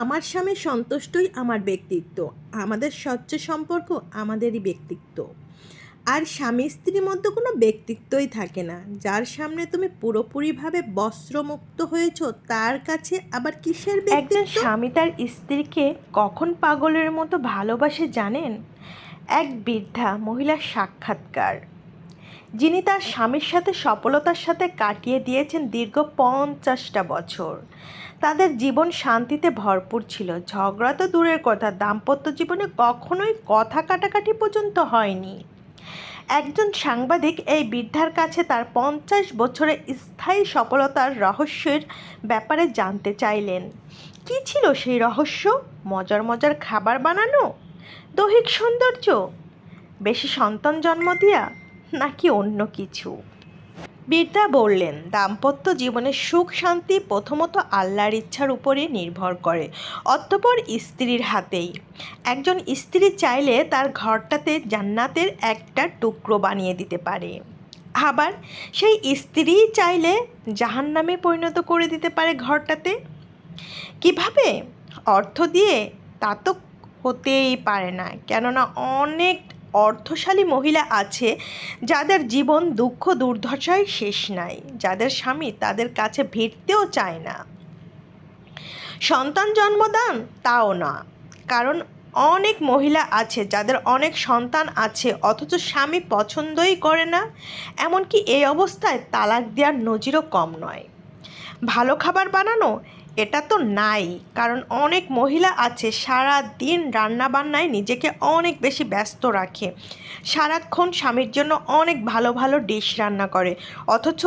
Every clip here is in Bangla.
আমার স্বামী সন্তুষ্টই আমার ব্যক্তিত্ব আমাদের স্বচ্ছ সম্পর্ক আমাদেরই ব্যক্তিত্ব। আর স্বামী স্ত্রীর মধ্যে কোনো ব্যক্তিত্বই থাকে না। যার সামনে তুমি পুরোপুরিভাবে বস্ত্রমুক্ত হয়েছো তার কাছে আবার কিসের একজন স্বামী তার স্ত্রীকে কখন পাগলের মতো ভালোবাসে জানেন? এক বৃদ্ধা মহিলার সাক্ষাৎকার। যিনি তার স্বামীর সাথে সফলতার সাথে কাটিয়ে দিয়েছেন দীর্ঘ পঞ্চাশটা বছর। তাদের জীবন শান্তিতে ভরপুর ছিল। ঝগড়া তো দূরের কথা, দাম্পত্য জীবনে কখনোই কথা কাটাকাটি পর্যন্ত হয়নি। একজন সাংবাদিক এই বৃদ্ধার কাছে তার পঞ্চাশ বছরের স্থায়ী সফলতার রহস্যের ব্যাপারে জানতে চাইলেন। কী ছিল সেই রহস্য? মজার মজার খাবার বানানো? দৈহিক সৌন্দর্য? বেশি সন্তান জন্ম দেওয়া নাকি অন্য কিছু? বৃদ্ধা বললেন, দাম্পত্য জীবনের সুখ, শান্তি প্রথমত আল্লাহর ইচ্ছার উপরে নির্ভর করে, অতঃপর স্ত্রীর হাতেই। একজন স্ত্রী চাইলে তার ঘরটাতে জান্নাতের একটা টুকরো বানিয়ে দিতে পারে। আবার সেই স্ত্রী চাইলে জাহান্নামে পরিণত করে দিতে পারে ঘরটাতে। কীভাবে? অর্থ দিয়ে তা তো হতেই পারে না, কেননা অনেক অর্থশালী মহিলা আছে যাদের জীবন দুঃখ, দুর্দশায় শেষ নাই। যাদের স্বামী তাদের কাছে ভিড়তেও চায় না। সন্তান জন্মদান তাও না। কারণ অনেক মহিলা আছে যাদের অনেক সন্তান আছে, অথচ স্বামী পছন্দই করে না। এমনকি এই অবস্থায় তালাক দেওয়ার নজিরও কম নয়। ভালো খাবার বানানো এটা তো নাই, কারণ অনেক মহিলা আছে সারা দিন রান্নাবান্নায় নিজেকে অনেক বেশি ব্যস্ত রাখে। সারাক্ষণ স্বামীর জন্য অনেক ভালো ভালো ডিশ রান্না করে, অথচ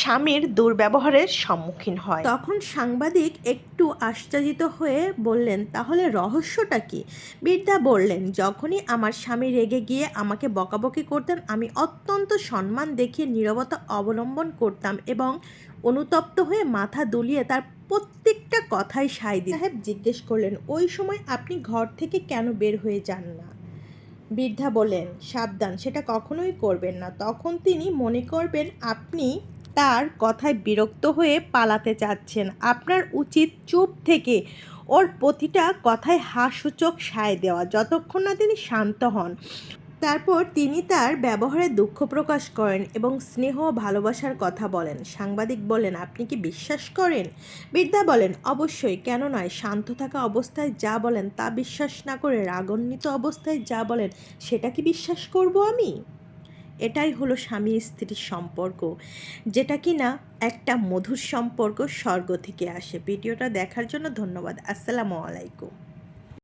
স্বামীর দুর্ব্যবহারের সম্মুখীন হয়। তখন সাংবাদিক একটু আশ্চর্যিত হয়ে বললেন, তাহলে রহস্যটা কি? বৃদ্ধা বললেন, যখনই আমার স্বামী রেগে গিয়ে আমাকে বকাবকি করতেন, আমি অত্যন্ত সম্মান দেখিয়ে নীরবতা অবলম্বন করতাম এবং অনুতপ্ত হয়ে মাথা দুলিয়ে তার প্রত্যেকটা কথাই সাই দিই সাহেব জিজ্ঞেস করলেন, ওই সময় আপনি ঘর থেকে কেন বের হয়ে যান না? বৃদ্ধা বলেন সাবধান, সেটা কখনোই করবেন না। তখন তিনি মনে করবেন, আপনি তার কথায় বিরক্ত হয়ে পালাতে চাচ্ছেন। আপনার উচিত চুপ থেকে ওর প্রতিটা কথায় হাসূচক সায় দেওয়া। যতক্ষণ না তিনি শান্ত হন তারপর তিনি তার ব্যবহারে দুঃখ প্রকাশ করেন এবং স্নেহ ভালোবাসার কথা বলেন। সাংবাদিক বলেন, আপনি কি বিশ্বাস করেন? বৃদ্ধা বলেন, অবশ্যই, কেন নয়, শান্ত থাকা অবস্থায় যা বলেন তা বিশ্বাস না করে রাগান্বিত অবস্থায় যা বলেন, সেটা কি বিশ্বাস করব আমি? এটাই হলো স্বামী স্ত্রীর সম্পর্ক, যেটা কি না একটা মধুর সম্পর্ক স্বর্গ থেকে আসে। ভিডিওটা দেখার জন্য ধন্যবাদ। আসসালামু আলাইকুম।